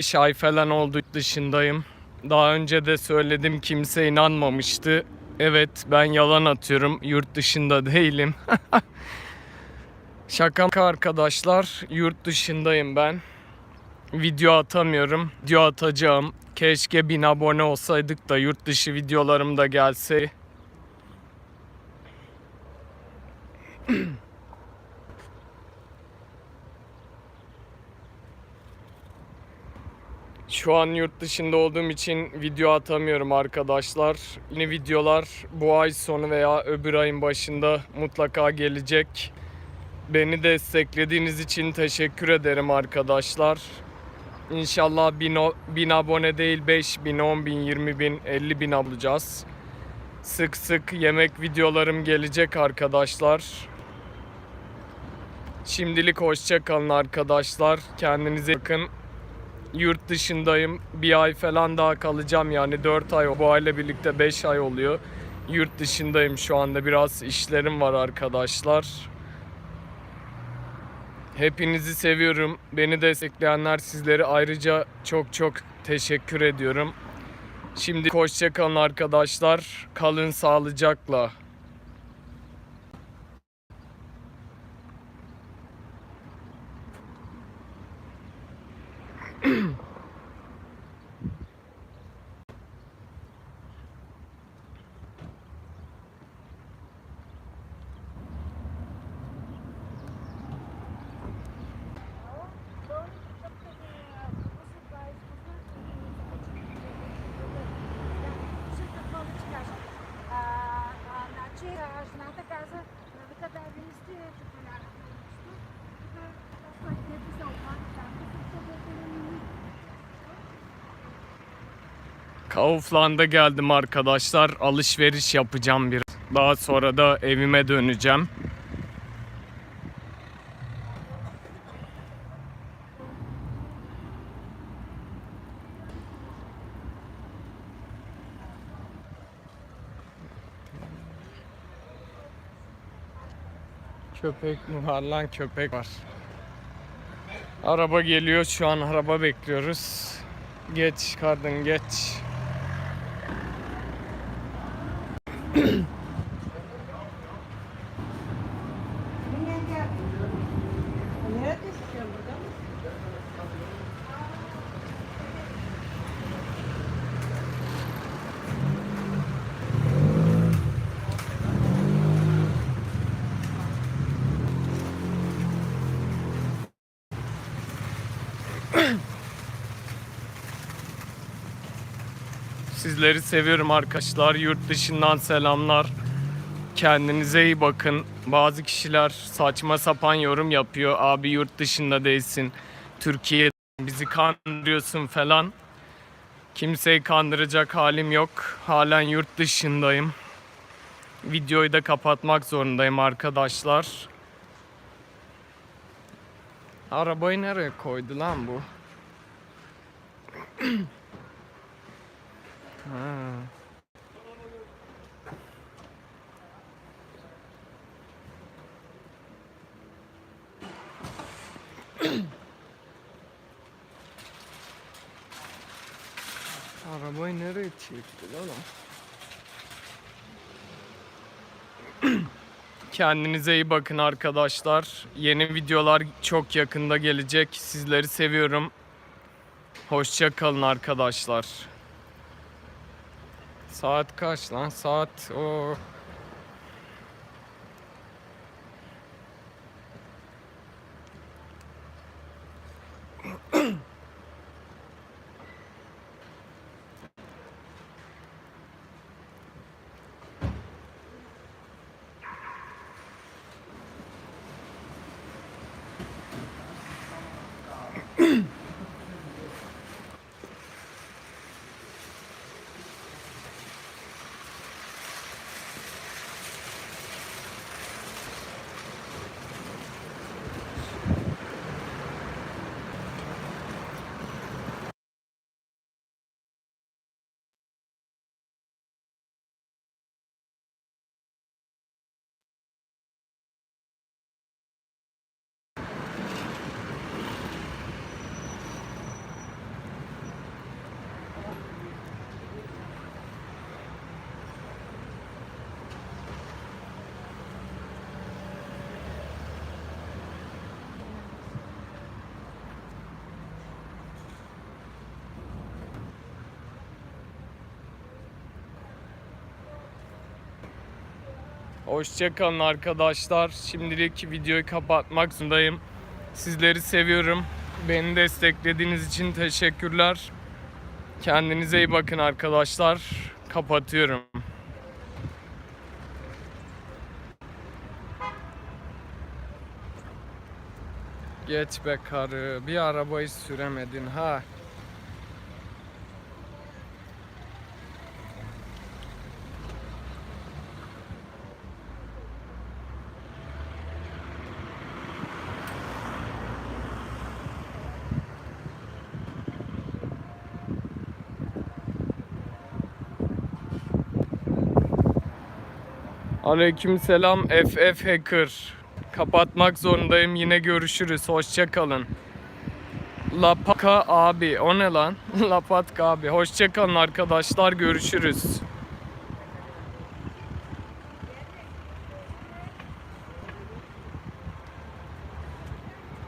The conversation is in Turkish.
5 ay falan oldu dışındayım. Daha önce de söyledim kimse inanmamıştı. Evet ben yalan atıyorum yurt dışında değilim. Şaka maka arkadaşlar yurt dışındayım ben. Video atamıyorum. Video atacağım. Keşke bin abone olsaydık da yurt dışı videolarım da gelse. Şu an yurt dışında olduğum için video atamıyorum arkadaşlar. Yeni videolar bu ay sonu veya öbür ayın başında mutlaka gelecek. Beni desteklediğiniz için teşekkür ederim arkadaşlar. İnşallah 1000, o- 1000 abone değil 5000, 10000, 20000, 50000 olacağız. Sık sık yemek videolarım gelecek arkadaşlar. Şimdilik hoşça kalın arkadaşlar. Kendinize bakın. Yurt dışındayım. Bir ay falan daha kalacağım yani 4 ay. Bu ayla birlikte 5 ay oluyor. Yurt dışındayım şu anda. Biraz işlerim var arkadaşlar. Hepinizi seviyorum. Beni destekleyenler sizlere ayrıca çok çok teşekkür ediyorum. Şimdi hoşça kalın arkadaşlar. Kalın sağlıcakla. Значи, жената каза, вика да винисти, шоколяда. Той не писал пак, там, Kaufland'a geldim arkadaşlar. Alışveriş yapacağım bir. Daha sonra da evime döneceğim. Köpek mi var lan köpek var. Araba geliyor şu an araba bekliyoruz. Geç kadın geç. Sizleri seviyorum arkadaşlar. Yurt dışından selamlar. Kendinize iyi bakın. Bazı kişiler saçma sapan yorum yapıyor. Abi yurt dışında değilsin. Türkiye bizi kandırıyorsun falan. Kimseyi kandıracak halim yok. Halen yurt dışındayım. Videoyu da kapatmak zorundayım arkadaşlar. Arabayı nereye koydu lan bu? Arabayı nereye çekti lan o? Kendinize iyi bakın arkadaşlar. Yeni videolar çok yakında gelecek. Sizleri seviyorum. Hoşça kalın arkadaşlar. Saat kaç lan? Saat o Hoşçakalın arkadaşlar. Şimdilik videoyu kapatmak zorundayım. Sizleri seviyorum. Beni desteklediğiniz için teşekkürler. Kendinize iyi bakın arkadaşlar. Kapatıyorum. Geç be karı. Bir arabayı süremedin ha. Aleykümselam FF Hacker. Kapatmak zorundayım. Yine görüşürüz. Hoşça kalın. Lapaka abi. O ne lan? Lapatka abi. Hoşça kalın arkadaşlar. Görüşürüz.